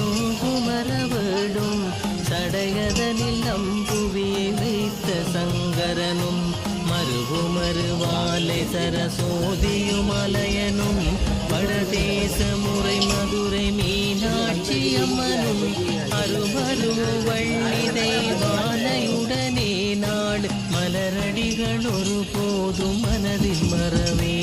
சடையதனில் குமரவேடும். சடையதனில் நம்புவியை வைத்த சங்கரனும் மறுகுமறுவாலை சரசோதியும் அலையனும் பரதேச முறை மதுரை மீனாட்சி அம்மனும் அருவருவள்ளி தெய்வானையுடனே நாள் மலரடிகள் ஒரு போதும் மனதில் மறவே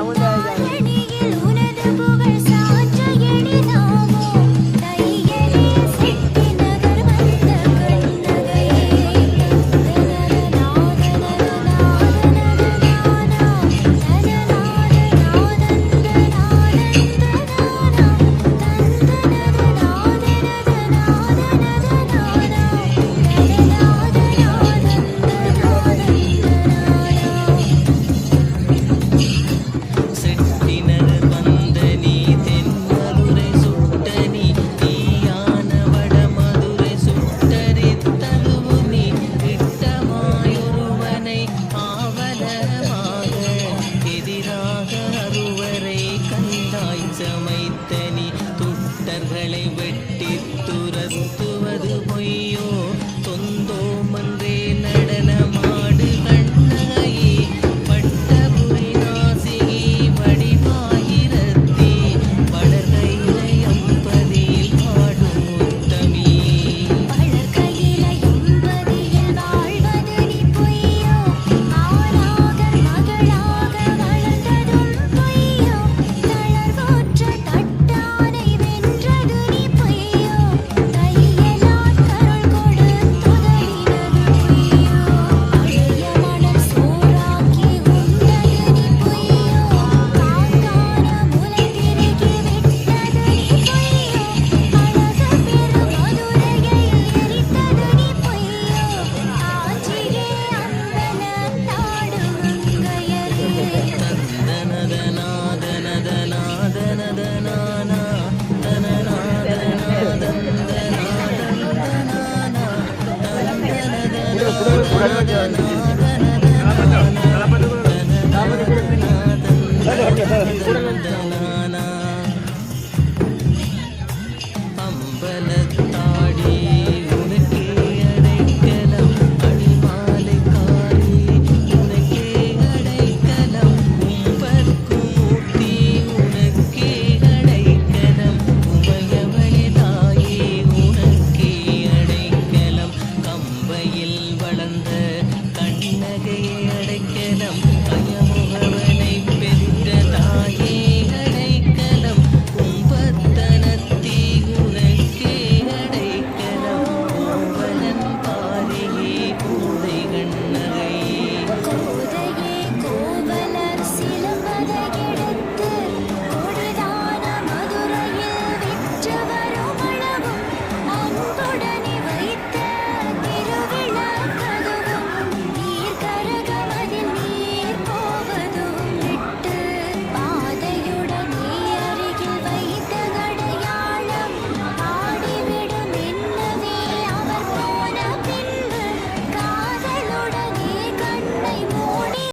I went Good.